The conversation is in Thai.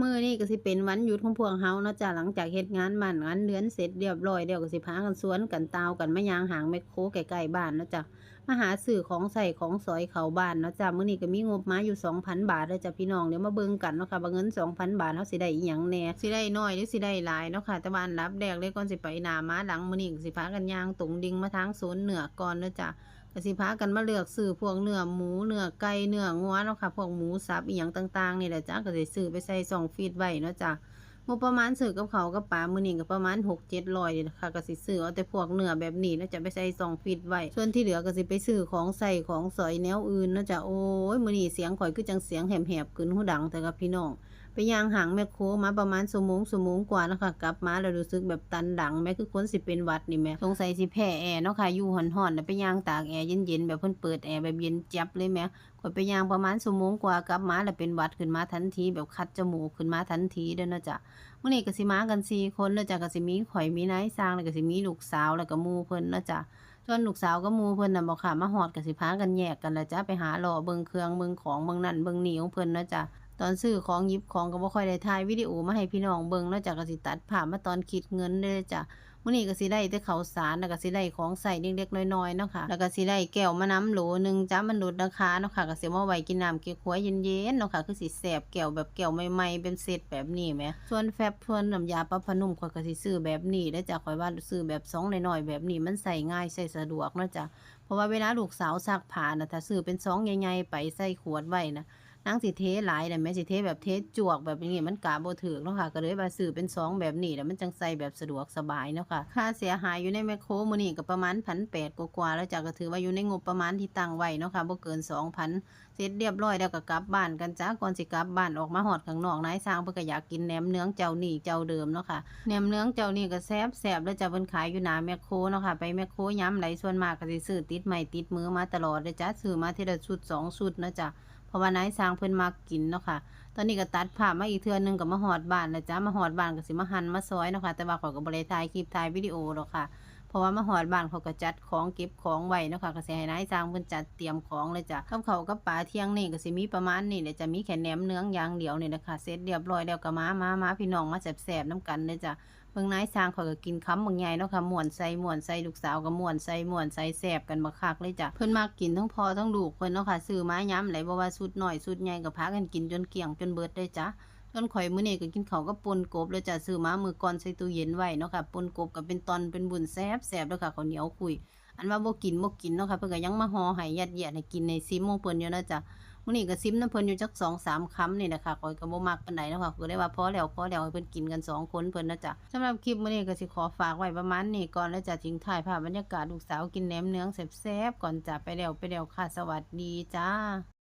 มื้อนี้ก็สิเป็นวันหยุดของพวกเฮาเนาะจ้ะหลังจากเฮ็ดงานบ้านงานเรือนเสร็จเรียบร้อยแล้วก็สิพากันสวนกันตาวกันมายางหางแมคโครใกล้ๆบ้านเนาะจ้ะมาหาซื้อของใส่ของสอยเข้าบ้านเนาะจ้ะมื้อนี้ก็มีงบมาอยู่ 2,000 บาทเด้อจ้ะพี่น้องเดี๋ยวมาเบิ่งกันเนาะค่ะว่าเงิน 2,000 บาทเฮาสิได้อีหยังแน่สิได้น้อยหรือสิได้หลายเนาะค่ะแต่ว่าอันดับแรกเลยก่อนสิไปหน้ามาหลังมื้อนี้ก็สิพากันย่างตรงดิ่งมาทางโซนเหนือก่อนเนาะจ้ะ ก็สิพากันมาเลือกซื้อพวกเนื้อหมูเนื้อไก่เนื้องัวเนาะค่ะพวกหมูสับอีหยังต่างๆนี่แหละจ้ะก็สิซื้อไปใส่ซองฟีดไว้เนาะจ้ะงบประมาณซื้อกับเขากับปลามื้อนี้ก็ประมาณ6-700นี่แหละค่ะก็สิซื้อเอาแต่พวกเนื้อแบบนี้แล้วจะไปใส่ซองฟีดไว้ส่วนที่เหลือก็สิไปซื้อของใส่ของสอยแนวอื่นเนาะจ้ะโอ้ยมื้อนี้เสียงข่อยคือจังเสียงแหบๆขึ้นหูดังแต่กับพี่น้อง ไปย่างหางแมคโคมาประมาณชั่วโมงชั่วโมงกว่าแล้วค่ะกลับมาแล้วรู้สึกแบบตันดังแม่คือคนสิเป็นวัดนี่แม่สงสัยสิแพ้แอร์เนาะค่ะอยู่ห่อนๆแล้วไปย่างตากแอร์เย็นๆแบบเพิ่นเปิดแอร์แบบเย็นจับเลยแม่ข่อยไปย่างประมาณชั่วโมงกว่ากลับมาแล้วเป็นวัดขึ้นมาทันที แบบคัดจมูกขึ้นมาทันทีเด้อนะจ้ะเมื้อนี้ก็สิมากันสี่คนเนาะจ้ะก็สิมีข่อยมีนายสร้างแล้วก็สิมีลูกสาวแล้วก็มูเพิ่นเนาะจ้ะส่วนลูกสาวกับมูเพิ่นน่ะบ่ค่ะมาฮอดก็สิพากันแยกกันละจ้ะไปหาหล่อเบิงเครื่องเบิงของเบิงนั่นเบิ่งนี่ของเพิ่นเนาะจ้ะ ตอนซื้อของยิบของก็บ่ค่อยได้ถ่ายวิดีโอมาให้พี่น้องเบิ่งเนาะจ้ะก็สิตัดภาพมาตอนคิดเงินเด้จ้ะมื้อนี้ก็สิได้แต่ข้าวสารแล้วก็สิได้ของใส่เล็กๆน้อยๆเนาะค่ะแล้วก็สิได้แก้วมะน้ำโหลหนึงจ้ะมันลดราคาเนาะค่ะก็สิมาไว้กินน้ำเก๊กฮวยเย็นๆเนาะค่ะคือสิแซ่บแก้วแบบแก้วใหม่ๆเป็นเซตแบบนี้แหมส่วนแฟบส่วนน้ำยาปรับผ้านุ่มข้อยก็สิซื้อแบบนี้เด้อจ้ะข้อยว่าซื้อแบบซองน้อยๆแบบนี้มันใส่ง่ายใส่สะดวกเนาะจ้ะเพราะว่าเวลาลูกสาวซักผ้านะถ้าซื้อเป็นซองใหญ่ๆไปใส่ขวดไว้นะ นางสิเทหลายน่แม่สิเทแบบเทจวกแบบนี้มันกะบ่ถึกเนาะค่ะ ก็เลยว่าซื้อเป็นซองแบบนี้แล้วมันจังใส่แบบสะดวกสบายเนาะค่ะ ค่าเสียหายอยู่ในแมคโครมือนี้ก็ประมาณ1,800กว่าแล้วจ้ะก็ถือว่าอยู่ในงบประมาณที่ตั้งไว้เนาะค่ะบ่เกิน2,000เสร็จเรียบร้อยแล้วก็กลับบ้านกันจ้าก่อนสิกลับบ้านออกมาหอดข้างนอกนายสร้างเพิ่นก็อยากกินแหนมเนื้องเจ้านี่เจ้าเดิมเนาะค่ะแหนมเนื้องเจ้านี่ก็แซ่บแซ่บแล้วจ้ะเพิ่นขายอยู่หน้าแมคโครเนาะค่ะไปแมคโครย้ำไหลส่วนมากก็สิซื้อติดไม้ติดมือมาตลอดเลยจ้ะซื้อมาทีละชุดสองชุดนะจ้ะ ราะว่านายสร้างเพิ่นมักกินเนาะค่ะ ตอนนี้ก็ตัดภาพมาอีกเทื่อนึงก็มาหอดบ้านแล้วจ้ะมาหอดบ้านก็สิมาหันมาซอยเนาะค่ะ แต่ว่าขอยก็บ่ได้ถ่ายคลิปถ่ายวิดีโอหรอกค่ะ เพราะว่ามาหอดบ้านเขาก็จัดของเก็บของไว้เนาะค่ะก็สิให้นายสร้างเพิ่นจัดเตรียมของเลยจ้ะกับเขากับปลาเที่ยงนี่ก็สิมีประมาณนี้เดี๋ยวจะมีแค่แหนมเนื้องอย่างเดียวนี่นะคะเสร็จเรียบร้อยแล้วก็มามามาพี่น้องมาแซ่บๆน้ำกันเลยจ้ะ เบิ่งนายสร้างเขาก็กินคำบางใหญ่เนาะค่ะม่วนใส่ม่วนใส่ลูกสาวก็ม่วนใส่ม่วนใส่แซ่บกันบักคักเลยจ้ะเพิ่นมักกินทั้งพอทั้งลูกเพิ่นเนาะค่ะซื้อมาย้ำไหลบ่ว่าสุดหน้อยสุดใหญ่ก็พากันกินจนเกลี้ยงจนเบิดเลยจ้ะจนข่อยมื้อนี้ก็กินข้ากับปนกบแล้วจ้ะซื้อมามือก่อนใส่ตู้เย็นไว้เนาะค่ะปนกบก็เป็นตอนเป็นบุญแซ่บแซ่บแล้วค่ะข้าวเหนียวคุยอันว่าบ่กินบ่กินเนาะค่ะเพิ่นก็ยังมาห่อให้ยัดเยียดให้กินในซิมของเพิ่นอยู่นะจ้ะ มื่อนี้ก็ซิมน้ำเพลินอยู่จักสองสามคำนี่แหละค่ะขอยก็บ่มักปันไหนนะคะก็ได้ว่าพอแล้วพอแล้วให้เพิ่นกินกันสองคนเพิ่นนะจ๊ะสำหรับคลิปมื่อนี้ก็สิขอฝากไว้ประมาณนี้ก่อนแล้วจะทิ้งถ่ายภาพบรรยากาศลูกสาวกินแหนมเนื้อแซ่บๆก่อนจะไปแล้วไปแล้วค่ะสวัสดีจ้า